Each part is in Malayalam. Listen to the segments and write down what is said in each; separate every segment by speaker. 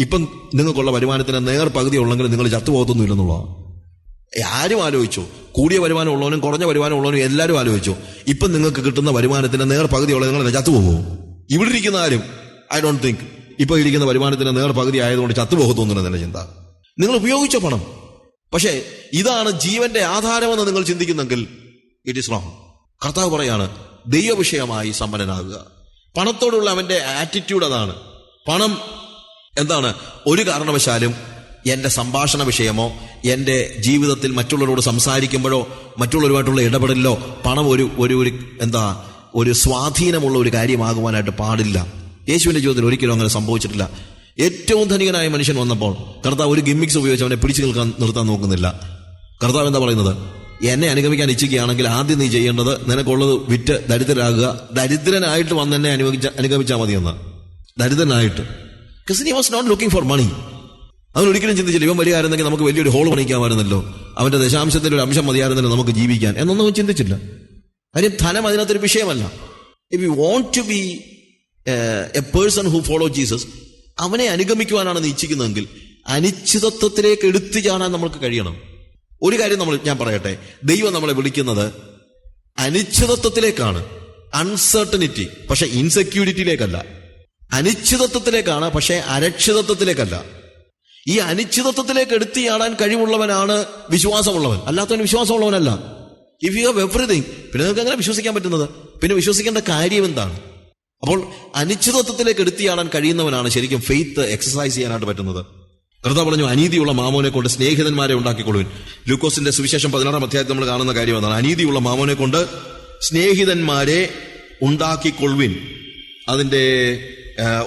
Speaker 1: ഇപ്പം നിങ്ങൾക്കുള്ള വരുമാനത്തിന് നേർ പകുതി ഉള്ളെങ്കിൽ നിങ്ങൾ ചത്തുപോകത്തൊന്നുമില്ലെന്നുള്ളതാണ് ആരും ആലോചിച്ചു. കൂടിയ വരുമാനം ഉള്ളവനും കുറഞ്ഞ വരുമാനം ഉള്ളവനും എല്ലാവരും ആലോചിച്ചു. ഇപ്പം നിങ്ങൾക്ക് കിട്ടുന്ന വരുമാനത്തിന് നേർ പകുതി ഉള്ളത് നിങ്ങൾ ചത്തുപോകുമോ ഇവിടെ ഇരിക്കുന്ന ആരും. ഐ ഡോണ്ട് തിങ്ക് ഇപ്പൊ ഇരിക്കുന്ന വരുമാനത്തിന് നേർ പകുതി ആയതുകൊണ്ട് ചത്തുപോകത്തൊന്നുമില്ല എന്നെ ചിന്ത. നിങ്ങൾ ഉപയോഗിച്ച പണം. പക്ഷേ ഇതാണ് ജീവന്റെ ആധാരമെന്ന് നിങ്ങൾ ചിന്തിക്കുന്നെങ്കിൽ ഇറ്റ് ഇസ് റോങ് കർത്താവ് പറയാണ് ദൈവവിഷയമായി സമ്പന്നനാകുക. പണത്തോടുള്ള അവന്റെ ആറ്റിറ്റ്യൂഡ് അതാണ്. പണം എന്താണ്? ഒരു കാരണവശാലും എന്റെ സംഭാഷണ വിഷയമോ എന്റെ ജീവിതത്തിൽ മറ്റുള്ളവരോട് സംസാരിക്കുമ്പോഴോ മറ്റുള്ളവരുമായിട്ടുള്ള ഇടപെടലിലോ പണം ഒരു ഒരു ഒരു എന്താ ഒരു സ്വാധീനമുള്ള ഒരു കാര്യമാകുവാനായിട്ട് പാടില്ല. യേശുവിന്റെ ജീവിതത്തിൽ ഒരിക്കലും അങ്ങനെ സംഭവിച്ചിട്ടില്ല. ഏറ്റവും ധനികനായ മനുഷ്യൻ വന്നപ്പോൾ കർത്താവ് ഒരു ഗിമ്മിക്സ് ഉപയോഗിച്ച് അവനെ പിടിച്ചു നിൽക്കാൻ നിർത്താൻ നോക്കുന്നില്ല. കർത്താവ് എന്താ പറയുന്നത്? എന്നെ അനുഗമിക്കാൻ ഇച്ഛിക്കുകയാണെങ്കിൽ ആദ്യം നീ ചെയ്യേണ്ടത് നിനക്കുള്ളത് വിറ്റ് ദരിദ്രരാകുക. ദരിദ്രനായിട്ട് വന്ന് എന്നെ അനുഗമിച്ച അനുഗമിച്ചാൽ മതിയെന്ന്. ദരിദ്രനായിട്ട്. He was not looking for money അവൻ ഒരിക്കലും ചിന്തിച്ചില്ല ഇവൻ വലിയ ആയിരുന്നെങ്കിൽ നമുക്ക് വലിയൊരു ഹോൾ പണിക്കാമായിരുന്നല്ലോ അവന്റെ ദശാംശത്തിന്റെ ഒരു അംശം മതിയായിരുന്നല്ലോ നമുക്ക് ജീവിക്കാൻ. എന്നൊന്നും അവൻ ചിന്തിച്ചില്ല. കാര്യം ധനം അതിനകത്തൊരു വിഷയമല്ല. If you want to be a person who follow Jesus അവനെ അനുഗമിക്കുവാനാണ് നീ ഇച്ഛിക്കുന്നതെങ്കിൽ അനിശ്ചിതത്വത്തിലേക്ക് എടുത്തു ചാടാൻ നമ്മൾക്ക് കഴിയണം. ഒരു കാര്യം നമ്മൾ ഞാൻ പറയട്ടെ. ദൈവം നമ്മളെ വിളിക്കുന്നത് അനിശ്ചിതത്വത്തിലേക്കാണ്. അൺസർട്ടനിറ്റി പക്ഷെ ഇൻസെക്യൂരിറ്റിയിലേക്കല്ല അനിശ്ചിതത്വത്തിലേക്കാണ് പക്ഷേ അരക്ഷിതത്വത്തിലേക്കല്ല. ഈ അനിശ്ചിതത്വത്തിലേക്ക് എടുത്തിയാടാൻ കഴിവുള്ളവനാണ് വിശ്വാസമുള്ളവൻ. അല്ലാത്തവൻ വിശ്വാസമുള്ളവനല്ല. ഇഫ് യു ഹവ് എവറിഥിങ് പിന്നെ നിങ്ങൾക്ക് എങ്ങനെ വിശ്വസിക്കാൻ പറ്റുന്നത്? പിന്നെ വിശ്വസിക്കേണ്ട കാര്യം എന്താണ്? അപ്പോൾ അനിശ്ചിതത്വത്തിലേക്ക് എടുത്തിയാടാൻ കഴിയുന്നവനാണ് ശരിക്കും ഫെയ്ത്ത് എക്സസൈസ് ചെയ്യാനായിട്ട് പറ്റുന്നത്. കർത്താവ് പറഞ്ഞു അനീതിയുള്ള മാമോനെ കൊണ്ട് സ്നേഹിതന്മാരെ ഉണ്ടാക്കിക്കൊള്ളുവിൻ. ലൂക്കോസിന്റെ സുവിശേഷം പതിനാറാം അധ്യായത്തിൽ നമ്മൾ കാണുന്ന കാര്യം എന്താണ് അനീതിയുള്ള മാമോനെ കൊണ്ട് സ്നേഹിതന്മാരെ ഉണ്ടാക്കിക്കൊള്ളുവിൻ. അതിന്റെ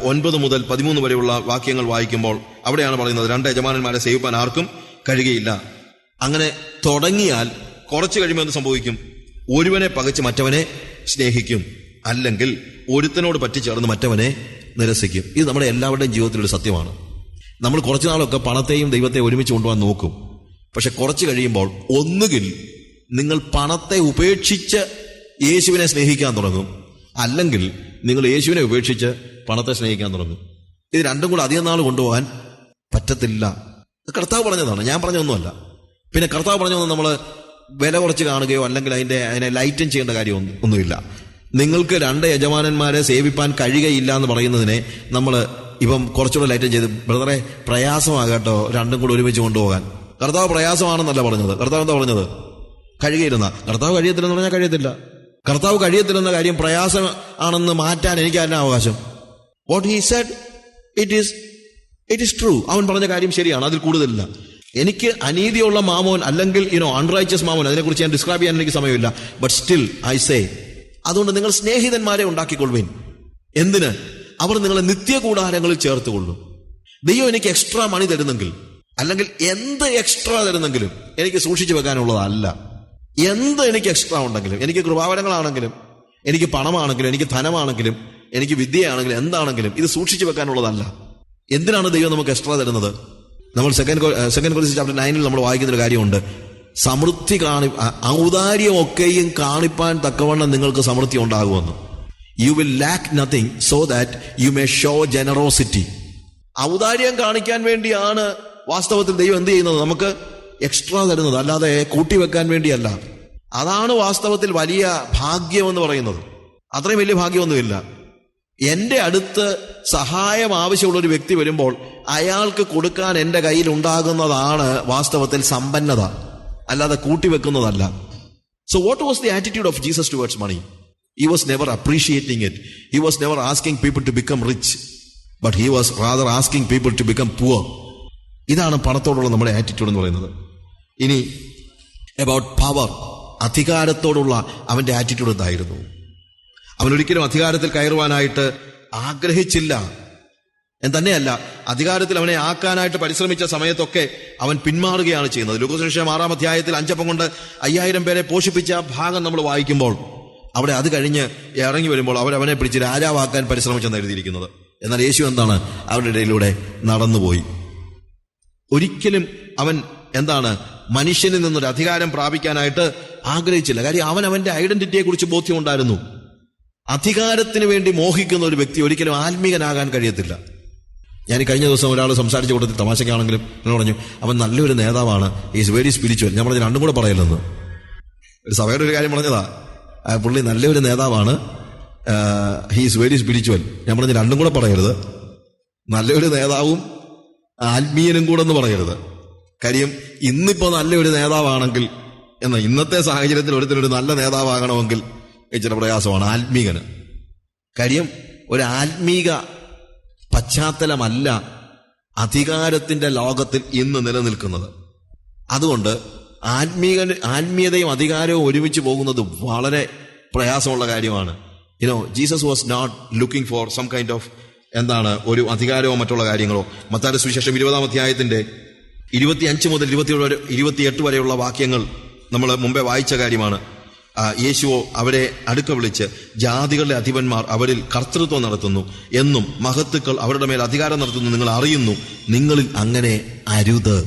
Speaker 1: ഒൻപത് മുതൽ പതിമൂന്ന് വരെയുള്ള വാക്യങ്ങൾ വായിക്കുമ്പോൾ അവിടെയാണ് പറയുന്നത് രണ്ട് യജമാനന്മാരെ സേവിപ്പാൻ ആർക്കും കഴിയുകയില്ല. അങ്ങനെ തുടങ്ങിയാൽ കുറച്ച് കഴിയുമ്പോൾ എന്ത് സംഭവിക്കും? ഒരുവനെ പകച്ച് മറ്റവനെ സ്നേഹിക്കും. അല്ലെങ്കിൽ ഒരുത്തനോട് പറ്റിച്ചേർന്ന് മറ്റവനെ നിരസിക്കും. ഇത് നമ്മുടെ എല്ലാവരുടെയും ജീവിതത്തിലൊരു സത്യമാണ്. നമ്മൾ കുറച്ചു നാളൊക്കെ പണത്തെയും ദൈവത്തെയും ഒരുമിച്ച് കൊണ്ടുപോകാൻ നോക്കും. പക്ഷെ കുറച്ച് കഴിയുമ്പോൾ ഒന്നുകിൽ നിങ്ങൾ പണത്തെ ഉപേക്ഷിച്ച് യേശുവിനെ സ്നേഹിക്കാൻ തുടങ്ങും. അല്ലെങ്കിൽ നിങ്ങൾ യേശുവിനെ ഉപേക്ഷിച്ച് പണത്തെ സ്നേഹിക്കാൻ തുടങ്ങും. ഇത് രണ്ടും കൂടെ അധികം നാൾ കൊണ്ടുപോകാൻ പറ്റത്തില്ല. കർത്താവ് പറഞ്ഞതാണ്. ഞാൻ പറഞ്ഞൊന്നുമല്ല പിന്നെ കർത്താവ് പറഞ്ഞൊന്നും നമ്മൾ വില കുറച്ച് കാണുകയോ അല്ലെങ്കിൽ അതിന്റെ അതിനെ ലൈറ്റൻ ചെയ്യേണ്ട കാര്യം ഒന്നുമില്ല. നിങ്ങൾക്ക് രണ്ട് യജമാനന്മാരെ സേവിപ്പാൻ കഴിയുകയില്ല എന്ന് പറയുന്നതിനെ നമ്മൾ ഇപ്പം കുറച്ചുകൂടെ ലൈറ്റൻ ചെയ്ത് ബ്രദറെ പ്രയാസമാകട്ടോ രണ്ടും കൂടെ ഒരുമിച്ച് കൊണ്ടുപോകാൻ. കർത്താവ് പ്രയാസമാണെന്നല്ല പറഞ്ഞത്. കർത്താവ് എന്താ പറഞ്ഞത്? കഴുകയിരുന്ന കർത്താവ് കഴിയത്തില്ലെന്ന് പറഞ്ഞാൽ കഴിയത്തില്ല. കർത്താവ് കഴിയത്തില്ലെന്ന കാര്യം പ്രയാസം ആണെന്ന് മാറ്റാൻ എനിക്ക് അതിന് അവകാശം? What he said it is it is true അവൻ പറഞ്ഞ കാര്യം ശരിയാണ് അതിൽ കൂടുതലില്ല. എനിക്ക് അനീതിയുള്ള മാമോൻ അല്ലെങ്കിൽ യുനോ അൺറൈച്ചസ് മാമോൻ അതിനെക്കുറിച്ച് ഞാൻ ഡിസ്ക്രൈബ് ചെയ്യാൻ എനിക്ക് സമയമില്ല. ബട്ട് സ്റ്റിൽ ഐ സേ അതുകൊണ്ട് നിങ്ങൾ സ്നേഹിതന്മാരെ ഉണ്ടാക്കിക്കൊള്ളുവിൻ. എന്തിന്? അവർ നിങ്ങളെ നിത്യ കൂടാരങ്ങളിൽ ചേർത്തുകൊള്ളും. ദൈവം എനിക്ക് എക്സ്ട്രാ മണി തരുന്നെങ്കിൽ അല്ലെങ്കിൽ എന്ത് എക്സ്ട്രാ തരുന്നെങ്കിലും എനിക്ക് സൂക്ഷിച്ചു വെക്കാനുള്ളതല്ല. എന്ത് എനിക്ക് എക്സ്ട്രാ ഉണ്ടെങ്കിലും എനിക്ക് കൃപാവരങ്ങളാണെങ്കിലും എനിക്ക് പണമാണെങ്കിലും എനിക്ക് ധനമാണെങ്കിലും എനിക്ക് വിദ്യയാണെങ്കിലും എന്താണെങ്കിലും ഇത് സൂക്ഷിച്ചു വെക്കാനുള്ളതല്ല. എന്തിനാണ് ദൈവം നമുക്ക് എക്സ്ട്രാ തരുന്നത്? നമ്മൾ സെക്കൻഡ് സെക്കൻഡ് കൊറിയൻസ് ചാപ്റ്റർ നയനിൽ നമ്മൾ വായിക്കുന്ന ഒരു കാര്യമുണ്ട്. സമൃദ്ധി കാണി ഔദാര്യമൊക്കെയും കാണിപ്പാൻ തക്കവണ്ണം നിങ്ങൾക്ക് സമൃദ്ധി ഉണ്ടാകുമെന്ന്. You will lack nothing so that you may show generosity ഔദാര്യം കാണിക്കാൻ വേണ്ടിയാണ് വാസ്തവത്തിൽ ദൈവം എന്ത് ചെയ്യുന്നത്? നമുക്ക് എക്സ്ട്രാ തരുന്നത് അല്ലാതെ കൂട്ടിവെക്കാൻ വേണ്ടിയല്ല. അതാണ് വാസ്തവത്തിൽ വലിയ ഭാഗ്യം എന്ന് പറയുന്നത്. അത്രയും വലിയ ഭാഗ്യമൊന്നുമില്ല. എന്റെ അടുത്ത് സഹായം ആവശ്യമുള്ള ഒരു വ്യക്തി വരുമ്പോൾ അയാൾക്ക് കൊടുക്കാൻ എന്റെ കയ്യിൽ ഉണ്ടാകുന്നതാണ് വാസ്തവത്തിൽ സമ്പന്നത. അല്ലാതെ കൂട്ടിവെക്കുന്നതല്ല so what was the attitude of Jesus towards money he was never appreciating it he was never asking people to become rich but he was rather asking people to become poor ഇതാണ് പണത്തോടുള്ള നമ്മുടെ ആറ്റിറ്റ്യൂഡ് എന്ന് പറയുന്നത്. ഇനി അബൌട്ട് പവർ അധികാരത്തോടുള്ള അവന്റെ ആറ്റിറ്റ്യൂഡ് എന്തായിരുന്നു? അവൻ ഒരിക്കലും അധികാരത്തിൽ കയറുവാനായിട്ട് ആഗ്രഹിച്ചില്ല. തന്നെയല്ല അധികാരത്തിൽ അവനെ ആക്കാനായിട്ട് പരിശ്രമിച്ച സമയത്തൊക്കെ അവൻ പിന്മാറുകയാണ് ചെയ്യുന്നത്. ലൂക്കോസുവിശേഷം ആറാം അധ്യായത്തിൽ അഞ്ചപ്പം കൊണ്ട് അയ്യായിരം പേരെ പോഷിപ്പിച്ച ഭാഗം നമ്മൾ വായിക്കുമ്പോൾ അവിടെ അത് കഴിഞ്ഞ് ഇറങ്ങി വരുമ്പോൾ അവരവനെ പിടിച്ച് രാജാവാക്കാൻ പരിശ്രമിച്ചെന്ന് എഴുതിയിരിക്കുന്നത്. എന്നാൽ യേശു എന്താണ് അവരുടെ ഇടയിലൂടെ നടന്നുപോയി? ഒരിക്കലും അവൻ എന്താണ് മനുഷ്യനിൽ നിന്നൊരു അധികാരം പ്രാപിക്കാനായിട്ട് ആഗ്രഹിച്ചില്ല. കാര്യം അവൻ അവന്റെ ഐഡന്റിറ്റിയെ കുറിച്ച് ബോധ്യമുണ്ടായിരുന്നു. അധികാരത്തിന് വേണ്ടി മോഹിക്കുന്ന ഒരു വ്യക്തി ഒരിക്കലും ആത്മീകനാകാൻ കഴിയത്തില്ല. ഞാൻ കഴിഞ്ഞ ദിവസം ഒരാൾ സംസാരിച്ചു കൊടുത്ത് തമാശക്കാണെങ്കിലും എന്നോട് പറഞ്ഞു അവൻ നല്ലൊരു നേതാവാണ്. ഈസ് വെരി സ്പിരിച്വൽ ഞാൻ പറഞ്ഞു രണ്ടും കൂടെ പറയല്ലെന്ന്. ഒരു സഭയുടെ ഒരു കാര്യം പറഞ്ഞതാ. പുള്ളി നല്ലൊരു നേതാവാണ്. ഹീസ് വെരി സ്പിരിച്വൽ ഞാൻ പറഞ്ഞു രണ്ടും കൂടെ പറയരുത്. നല്ലൊരു നേതാവും ആത്മീയനും കൂടെ എന്ന് പറയരുത്. കാര്യം ഇന്നിപ്പോ നല്ലൊരു നേതാവാണെങ്കിൽ എന്ന ഇന്നത്തെ സാഹചര്യത്തിൽ ഒരുത്തിനൊരു നല്ല നേതാവാകണമെങ്കിൽ ഇച്ചിരി പ്രയാസമാണ് ആത്മീകന്. കാര്യം ഒരു ആത്മീക പശ്ചാത്തലമല്ല അധികാരത്തിന്റെ ലോകത്തിൽ ഇന്ന് നിലനിൽക്കുന്നത്. അതുകൊണ്ട് ആത്മീക ആത്മീയതയും അധികാരവും ഒരുമിച്ച് പോകുന്നത് വളരെ പ്രയാസമുള്ള കാര്യമാണ്. You know Jesus was not looking for some kind of എന്താണ് ഒരു അധികാരമോ മറ്റുള്ള കാര്യങ്ങളോ. മത്താരുടെ സുവിശേഷം ഇരുപതാം അധ്യായത്തിന്റെ ഇരുപത്തിയഞ്ച് മുതൽ ഇരുപത്തിയേഴ് വരെ ഇരുപത്തിയെട്ട് വരെയുള്ള വാക്യങ്ങൾ നമ്മൾ മുമ്പേ വായിച്ച കാര്യമാണ്. യേശുവോ അവരെ അടുക്ക വിളിച്ച് ജാതികളുടെ അധിപന്മാർ അവരിൽ കർത്തൃത്വം നടത്തുന്നു എന്നും മഹത്തുക്കൾ അവരുടെ മേൽ അധികാരം നടത്തുന്നു നിങ്ങൾ അറിയുന്നു നിങ്ങളിൽ അങ്ങനെ അരുത്.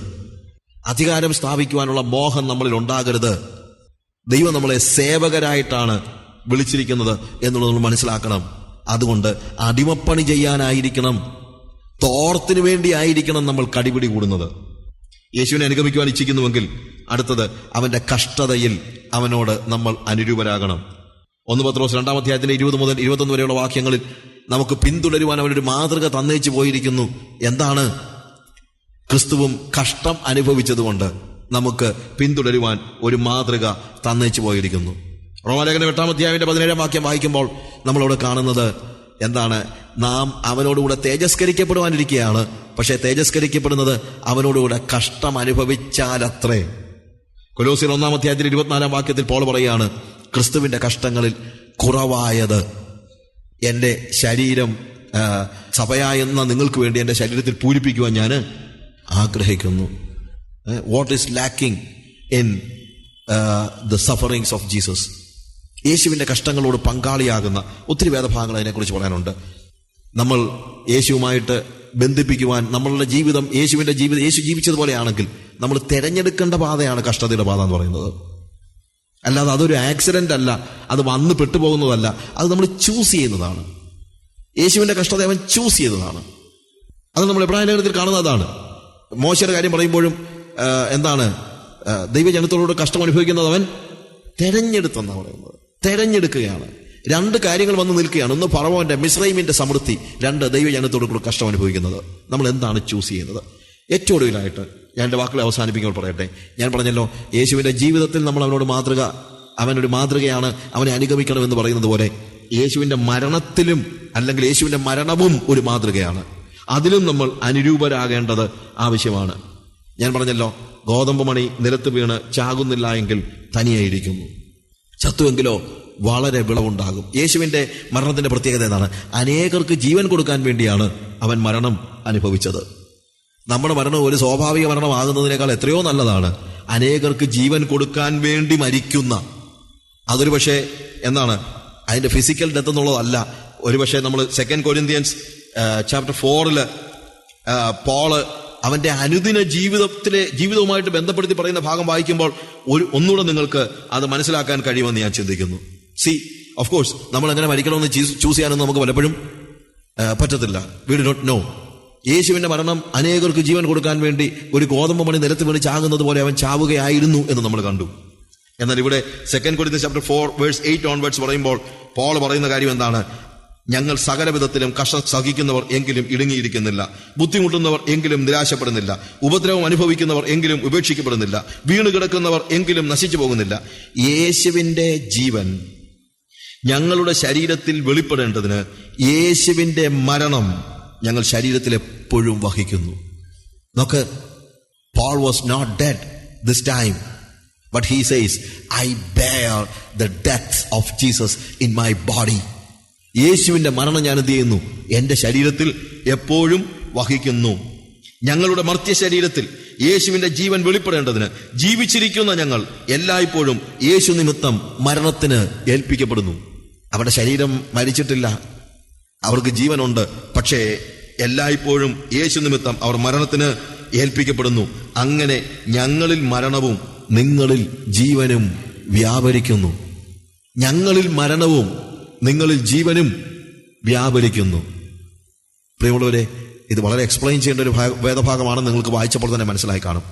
Speaker 1: അധികാരം സ്ഥാപിക്കുവാനുള്ള മോഹം നമ്മളിൽ ഉണ്ടാകരുത്. ദൈവം നമ്മളെ സേവകരായിട്ടാണ് വിളിച്ചിരിക്കുന്നത് എന്നുള്ളത് നമ്മൾ മനസ്സിലാക്കണം. അതുകൊണ്ട് അടിമപ്പണി ചെയ്യാനായിരിക്കണം. തോർത്തിനു വേണ്ടിയായിരിക്കണം നമ്മൾ കടിപിടി കൂടുന്നത്. യേശുവിനെ അനുഗമിക്കുവാൻ ഇച്ഛിക്കുന്നുവെങ്കിൽ അടുത്തത് അവന്റെ കഷ്ടതയിൽ അവനോട് നമ്മൾ അനുരൂപരാകണം. ഒന്ന് പത്രോസ് രണ്ടാം അധ്യായത്തിന്റെ ഇരുപത് മുതൽ ഇരുപത്തൊന്ന് വരെയുള്ള വാക്യങ്ങളിൽ നമുക്ക് പിന്തുടരുവാൻ അവനൊരു മാതൃക തന്നേച്ചു പോയിരിക്കുന്നു. എന്താണ്? ക്രിസ്തുവും കഷ്ടം അനുഭവിച്ചതുകൊണ്ട് നമുക്ക് പിന്തുടരുവാൻ ഒരു മാതൃക തന്നേച്ചു പോയിരിക്കുന്നു. റോമാലേഖന എട്ടാം അധ്യായത്തിന്റെ പതിനേഴാം വാക്യം വായിക്കുമ്പോൾ നമ്മളവിടെ കാണുന്നത് എന്താണ്? നാം അവനോടുകൂടെ തേജസ്കരിക്കപ്പെടുവാനിരിക്കുകയാണ് പക്ഷേ തേജസ്കരിക്കപ്പെടുന്നത് അവനോടുകൂടെ കഷ്ടം അനുഭവിച്ചാലത്രേ കൊലോസിൽ ഒന്നാം അധ്യായത്തിൽ ഇരുപത്തിനാലാം വാക്യത്തിൽ പോൾ പറയുകയാണ് ക്രിസ്തുവിന്റെ കഷ്ടങ്ങളിൽ കുറവായത് എന്റെ ശരീരം സഭയായെന്ന നിങ്ങൾക്ക് വേണ്ടി എന്റെ ശരീരത്തിൽ പൂരിപ്പിക്കുവാൻ ഞാൻ ആഗ്രഹിക്കുന്നു. What is lacking in the sufferings of Jesus യേശുവിന്റെ കഷ്ടങ്ങളോട് പങ്കാളിയാകുന്ന ഒത്തിരി വേദഭാഗങ്ങൾ അതിനെക്കുറിച്ച് പറയാനുണ്ട്. നമ്മൾ യേശുവുമായിട്ട് ബന്ധിപ്പിക്കുവാൻ നമ്മളുടെ ജീവിതം യേശുവിന്റെ ജീവിതം യേശു ജീവിച്ചതുപോലെയാണെങ്കിൽ നമ്മൾ തിരഞ്ഞെടുക്കേണ്ട പാതയാണ് കഷ്ടതയുടെ പാത എന്ന് പറയുന്നത്. അല്ലാതെ അതൊരു ആക്സിഡന്റ് അല്ല അത് വന്ന് പെട്ടുപോകുന്നതല്ല അത് നമ്മൾ ചൂസ് ചെയ്യുന്നതാണ്. യേശുവിന്റെ കഷ്ടത അവൻ ചൂസ് ചെയ്തതാണ്. അത് നമ്മൾ എബ്രാഹിം ലേഖനത്തിൽ കാണുന്നതാണ് മോശയുടെ കാര്യം പറയുമ്പോഴും എന്താണ് ദൈവജനത്തോടുകൂടെ ദൈവജനത്തോട് കഷ്ടം അനുഭവിക്കുന്നത് അവൻ തെരഞ്ഞെടുത്തെന്നാണ് പറയുന്നത്. തെരഞ്ഞെടുക്കുകയാണ്. രണ്ട് കാര്യങ്ങൾ വന്ന് നിൽക്കുകയാണ്. ഒന്ന് പറവോന്റെ മിശ്രൈമിന്റെ സമൃദ്ധി രണ്ട് ദൈവജനത്തോട് കൂടെ കഷ്ടം അനുഭവിക്കുന്നത്. നമ്മൾ എന്താണ് ചൂസ് ചെയ്യുന്നത്? ഏറ്റവും ഒടുവിലായിട്ട് ഞാൻ എന്റെ വാക്കുകൾ അവസാനിപ്പിക്കുമ്പോൾ പറയട്ടെ. ഞാൻ പറഞ്ഞല്ലോ യേശുവിന്റെ ജീവിതത്തിൽ നമ്മൾ അവനോട് മാതൃക അവനൊരു മാതൃകയാണ് അവനെ അനുഗമിക്കണമെന്ന് പറയുന്നത് പോലെ യേശുവിന്റെ മരണത്തിലും അല്ലെങ്കിൽ യേശുവിന്റെ മരണവും ഒരു മാതൃകയാണ്. അതിലും നമ്മൾ അനുരൂപരാകേണ്ടത് ആവശ്യമാണ്. ഞാൻ പറഞ്ഞല്ലോ ഗോതമ്പ് മണി നിലത്ത് വീണ് ചാകുന്നില്ല എങ്കിൽ തനിയായിരിക്കുന്നു. ചത്തുവെങ്കിലോ വളരെ വിളവുണ്ടാകും. യേശുവിന്റെ മരണത്തിന്റെ പ്രത്യേകത എന്താണ്? അനേകർക്ക് ജീവൻ കൊടുക്കാൻ വേണ്ടിയാണ് അവൻ മരണം അനുഭവിച്ചത്. നമ്മുടെ മരണം ഒരു സ്വാഭാവിക മരണമാകുന്നതിനേക്കാൾ എത്രയോ നല്ലതാണ്. അനേകർക്ക് ജീവൻ കൊടുക്കാൻ വേണ്ടി മരിക്കുന്ന. അതൊരു പക്ഷേ എന്താണ്? അതിന്റെ ഫിസിക്കൽ ഡെത്ത് എന്നുള്ളതല്ല. ഒരു പക്ഷേ നമ്മൾ സെക്കൻഡ് കൊരിന്ത്യൻസ് ചാപ്റ്റർ ഫോറിൽ പോൾ അവന്റെ അനുദിന ജീവിതത്തിലെ ജീവിതവുമായിട്ട് ബന്ധപ്പെടുത്തി പറയുന്ന ഭാഗം വായിക്കുമ്പോൾ ഒരു ഒന്നുകൂടെ നിങ്ങൾക്ക് അത് മനസ്സിലാക്കാൻ കഴിയുമെന്ന് ഞാൻ ചിന്തിക്കുന്നു. സി ഓഫ് കോഴ്സ് നമ്മൾ എങ്ങനെ മരിക്കണമെന്ന് ചൂസ് ചെയ്യാനൊന്നും നമുക്ക് പലപ്പോഴും പറ്റത്തില്ല. വി ഡു നോട്ട് നോ യേശുവിന്റെ മരണം അനേകർക്ക് ജീവൻ കൊടുക്കാൻ വേണ്ടി ഒരു ഗോതമ്പ് മണി നിലത്ത് വീണ് ചാകുന്നത് പോലെ അവൻ ചാവുകയായിരുന്നു എന്ന് നമ്മൾ കണ്ടു. എന്നാൽ ഇവിടെ സെക്കൻഡ് കൊടുത്ത chapter four verse eight on onwards പറയുമ്പോൾ പോൾ പറയുന്ന കാര്യം എന്താണ്? ഞങ്ങൾ സകലവിധത്തിലും കഷ്ട സഹിക്കുന്നവർ എങ്കിലും ഇടുങ്ങിയിരിക്കുന്നില്ല. ബുദ്ധിമുട്ടുന്നവർ എങ്കിലും നിരാശപ്പെടുന്നില്ല. ഉപദ്രവം അനുഭവിക്കുന്നവർ എങ്കിലും ഉപേക്ഷിക്കപ്പെടുന്നില്ല. വീണ് കിടക്കുന്നവർ എങ്കിലും നശിച്ചു പോകുന്നില്ല. യേശുവിന്റെ ജീവൻ ഞങ്ങളുടെ ശരീരത്തിൽ വെളിപ്പെടേണ്ടതിന് യേശുവിന്റെ മരണം ഞങ്ങൾ ശരീരത്തിൽ എപ്പോഴും വഹിക്കുന്നു. നോക്ക് Paul was not dead this time but he says I bear the death of Jesus in my body യേശുവിന്റെ മരണം ഞാൻ എന്ത് ചെയ്യുന്നു? എന്റെ ശരീരത്തിൽ എപ്പോഴും വഹിക്കുന്നു. ഞങ്ങളുടെ മർത്യ ശരീരത്തിൽ യേശുവിന്റെ ജീവൻ വെളിപ്പെടേണ്ടതിന് ജീവിച്ചിരിക്കുന്ന ഞങ്ങൾ എല്ലായ്പ്പോഴും യേശു നിമിത്തം മരണത്തിന് ഏൽപ്പിക്കപ്പെടുന്നു. അവരുടെ ശരീരം മരിച്ചിട്ടില്ല. അവർക്ക് ജീവനുണ്ട്. പക്ഷേ എല്ലായ്പ്പോഴും യേശു നിമിത്തം അവർ മരണത്തിന് ഏൽപ്പിക്കപ്പെടുന്നു. അങ്ങനെ ഞങ്ങളിൽ മരണവും നിങ്ങളിൽ ജീവനും വ്യാപരിക്കുന്നു. ഞങ്ങളിൽ മരണവും നിങ്ങളിൽ ജീവനും വ്യാപരിക്കുന്നു. പ്രിയമുള്ളവരെ ഇത് വളരെ എക്സ്പ്ലെയിൻ ചെയ്യേണ്ട ഒരു വേദഭാഗമാണ് നിങ്ങൾക്ക് വായിച്ചപ്പോൾ തന്നെ മനസ്സിലായി കാണും.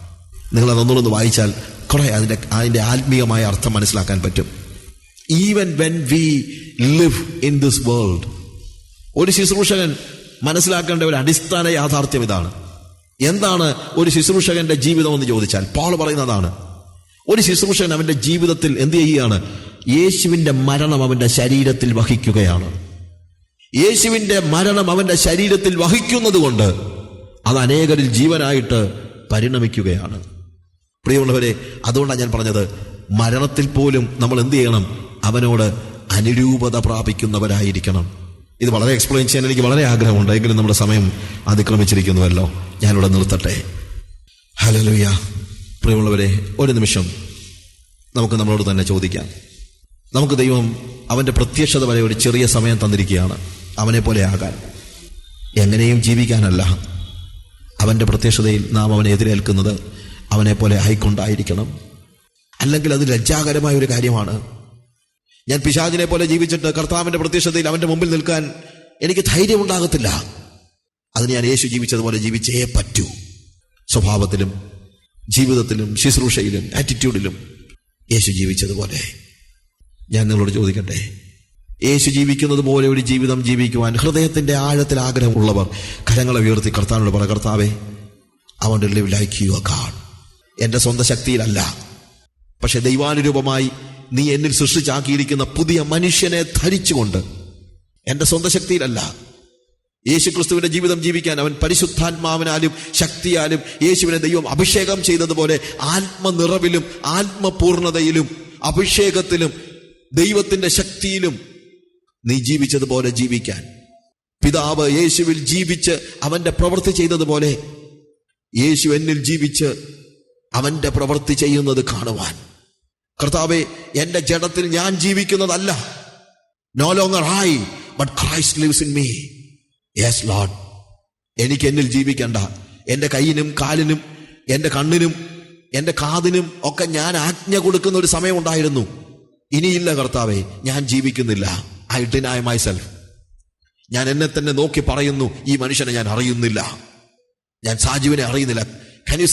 Speaker 1: നിങ്ങൾ അതൊന്നുകൂടെ വായിച്ചാൽ കുറെ അതിന്റെ അതിന്റെ ആത്മീയമായ അർത്ഥം മനസ്സിലാക്കാൻ പറ്റും. Even when we live in this world ഒരു ശുശ്രൂഷകൻ മനസ്സിലാക്കേണ്ട ഒരു അടിസ്ഥാന യാഥാർത്ഥ്യം ഇതാണ്. എന്താണ് ഒരു ശുശ്രൂഷകന്റെ ജീവിതം എന്ന് ചോദിച്ചാൽ പോൾ പറയുന്നതാണ്. ഒരു ശുശ്രൂഷകൻ അവന്റെ ജീവിതത്തിൽ എന്ത് ചെയ്യുകയാണ്? യേശുവിന്റെ മരണം അവന്റെ ശരീരത്തിൽ വഹിക്കുകയാണ്. യേശുവിന്റെ മരണം അവന്റെ ശരീരത്തിൽ വഹിക്കുന്നത് കൊണ്ട് അത് അനേകരിൽ ജീവനായിട്ട് പരിണമിക്കുകയാണ്. പ്രിയമുള്ളവരെ അതുകൊണ്ടാണ് ഞാൻ പറഞ്ഞത് മരണത്തിൽ പോലും നമ്മൾ എന്ത് ചെയ്യണം? അവനോട് അനുരൂപത പ്രാപിക്കുന്നവരായിരിക്കണം. ഇത് വളരെ എക്സ്പ്ലെയിൻ ചെയ്യാൻ എനിക്ക് വളരെ ആഗ്രഹമുണ്ട്. എങ്കിലും നമ്മുടെ സമയം അതിക്രമിച്ചിരിക്കുന്നുവല്ലോ. ഞാനിവിടെ നിർത്തട്ടെ. ഹലലുയ പ്രിയമുള്ളവരെ ഒരു നിമിഷം നമുക്ക് നമ്മളോട് തന്നെ ചോദിക്കാം. നമുക്ക് ദൈവം അവന്റെ പ്രത്യക്ഷത വരെ ഒരു ചെറിയ സമയം തന്നിരിക്കുകയാണ്. അവനെ പോലെ ആകാൻ. എങ്ങനെയും ജീവിക്കാനല്ല. അവന്റെ പ്രത്യക്ഷതയിൽ നാം അവനെ എതിരേൽക്കുന്നത് അവനെ പോലെ ആയിക്കൊണ്ടായിരിക്കണം. അല്ലെങ്കിൽ അത് ലജ്ജാകരമായ ഒരു കാര്യമാണ്. ഞാൻ പിശാചിനെ പോലെ ജീവിച്ചിട്ട് കർത്താവിന്റെ പ്രത്യക്ഷതയിൽ അവന്റെ മുമ്പിൽ നിൽക്കാൻ എനിക്ക് ധൈര്യം ഉണ്ടാകത്തില്ല അതിന് ഞാൻ യേശു ജീവിച്ചതുപോലെ ജീവിച്ചേ പറ്റൂ. സ്വഭാവത്തിലും ജീവിതത്തിലും ശുശ്രൂഷയിലും ആറ്റിറ്റ്യൂഡിലും യേശു ജീവിച്ചതുപോലെ. ഞാൻ നിങ്ങളോട് ചോദിക്കട്ടെ? യേശു ജീവിക്കുന്നത് പോലെ ഒരു ജീവിതം ജീവിക്കുവാൻ ഹൃദയത്തിന്റെ ആഴത്തിൽ ആഗ്രഹമുള്ളവർ കരങ്ങളെ ഉയർത്തി കർത്താവിനോട് പറ കർത്താവേ അവന്റെ ലൈക്ക് യു ഗാഡ് എന്റെ സ്വന്തം ശക്തിയിലല്ല പക്ഷെ ദൈവാനുരൂപമായി നീ എന്നിൽ സൃഷ്ടിച്ചാക്കിയിരിക്കുന്ന പുതിയ മനുഷ്യനെ ധരിച്ചുകൊണ്ട് എന്റെ സ്വന്തം ശക്തിയിലല്ല. യേശു ക്രിസ്തുവിന്റെ ജീവിതം ജീവിക്കാൻ അവൻ പരിശുദ്ധാത്മാവിനാലും ശക്തിയാലും യേശുവിനെ ദൈവം അഭിഷേകം ചെയ്തതുപോലെ ആത്മനിറവിലും ആത്മപൂർണതയിലും അഭിഷേകത്തിലും ദൈവത്തിന്റെ ശക്തിയിലും നീ ജീവിച്ചതുപോലെ ജീവിക്കാൻ. പിതാവ് യേശുവിൽ ജീവിച്ച് അവന്റെ പ്രവൃത്തി ചെയ്തതുപോലെ യേശു എന്നിൽ ജീവിച്ച് അവന്റെ പ്രവൃത്തി ചെയ്യുന്നത് കാണുവാൻ. കർത്താവെ എന്റെ ജഡത്തിൽ ഞാൻ ജീവിക്കുന്നതല്ല. No longer I but Christ lives in me yes Lord എനിക്ക് എന്നിൽ ജീവിക്കണ്ട. എന്റെ കയ്യിനും കാലിനും എന്റെ കണ്ണിനും എന്റെ കാതിനും ഒക്കെ ഞാൻ ആജ്ഞ കൊടുക്കുന്ന ഒരു സമയമുണ്ടായിരുന്നു ഇനിയില്ല കർത്താവെ ഞാൻ ജീവിക്കുന്നില്ല. ഐ ഡിനായ മൈ സെൽഫ് ഞാൻ എന്നെ തന്നെ നോക്കി പറയുന്നു ഈ മനുഷ്യനെ ഞാൻ അറിയുന്നില്ല. ഞാൻ സാജീവിനെ അറിയുന്നില്ല. കൻ യു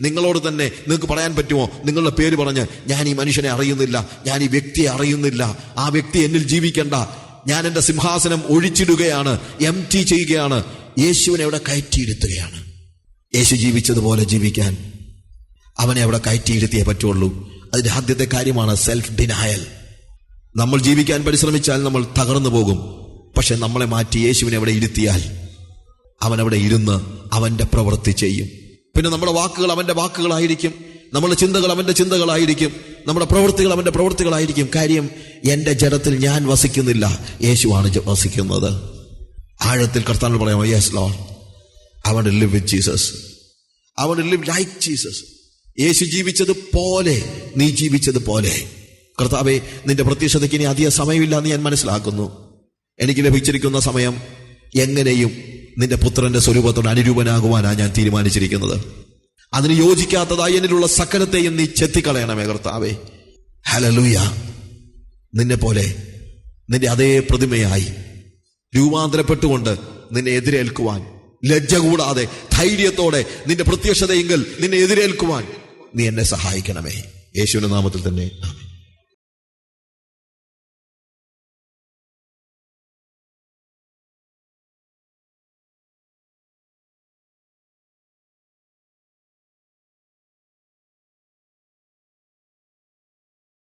Speaker 1: നിങ്ങളോട് തന്നെ നിങ്ങൾക്ക് പറയാൻ പറ്റുമോ? നിങ്ങളുടെ പേര് പറഞ്ഞ് ഞാൻ ഈ മനുഷ്യനെ അറിയുന്നില്ല ഞാൻ ഈ വ്യക്തിയെ അറിയുന്നില്ല ആ വ്യക്തി എന്നിൽ ജീവിക്കണ്ട. ഞാൻ എന്റെ സിംഹാസനം ഒഴിച്ചിടുകയാണ് എം ടി ചെയ്യുകയാണ്. യേശുവിനെ അവിടെ കയറ്റിയിരുത്തുകയാണ്. യേശു ജീവിച്ചതുപോലെ ജീവിക്കാൻ അവനെ അവിടെ കയറ്റിയിരുത്തിയേ പറ്റുള്ളൂ. അതിന്റെ ആദ്യത്തെ കാര്യമാണ് സെൽഫ് ഡിനായൽ നമ്മൾ ജീവിക്കാൻ പരിശ്രമിച്ചാൽ നമ്മൾ തകർന്നു പോകും. പക്ഷെ നമ്മളെ മാറ്റി യേശുവിനെ അവിടെ ഇരുത്തിയാൽ അവൻ അവിടെ ഇരുന്ന് അവന്റെ പ്രവൃത്തി ചെയ്യും. പിന്നെ നമ്മുടെ വാക്കുകൾ അവന്റെ വാക്കുകളായിരിക്കും. നമ്മുടെ ചിന്തകൾ അവന്റെ ചിന്തകളായിരിക്കും. നമ്മുടെ പ്രവൃത്തികൾ അവന്റെ പ്രവൃത്തികളായിരിക്കും. കാര്യം എന്റെ ജഡത്തിൽ ഞാൻ വസിക്കുന്നില്ല. യേശുവാണ് വസിക്കുന്നത്. ആഴത്തിൽ കർത്താൻ പറയാമോ യെസ് ലോൺ അവൻ ലിവ് വിത്ത് ജീസസ് അവൻ ലിവ് ലൈക്ക് ജീസസ് യേശു ജീവിച്ചത് പോലെ നീ ജീവിച്ചത് പോലെ. കർത്താവെ നിന്റെ പ്രത്യക്ഷതയ്ക്ക് ഇനി അധിക സമയമില്ല എന്ന് ഞാൻ മനസ്സിലാക്കുന്നു. എനിക്ക് ലഭിച്ചിരിക്കുന്ന സമയം എങ്ങനെയും നിന്റെ പുത്രന്റെ സ്വരൂപത്തോട് അനുരൂപനാകുവാനാണ് ഞാൻ തീരുമാനിച്ചിരിക്കുന്നത്. അതിന് യോജിക്കാത്തതായി എന്നിലുള്ള സകലത്തെയും നീ ചെത്തിക്കളയണമേ കർത്താവേ. ഹലലൂയ നിന്നെ പോലെ നിന്റെ അതേ പ്രതിമയായി രൂപാന്തരപ്പെട്ടുകൊണ്ട് നിന്നെ എതിരേൽക്കുവാൻ ലജ്ജ കൂടാതെ ധൈര്യത്തോടെ നിന്റെ പ്രത്യക്ഷതയെങ്കിൽ നിന്നെ എതിരേൽക്കുവാൻ നീ എന്നെ സഹായിക്കണമേ. യേശുവിന്റെ നാമത്തിൽ തന്നെ. ആമേൻ.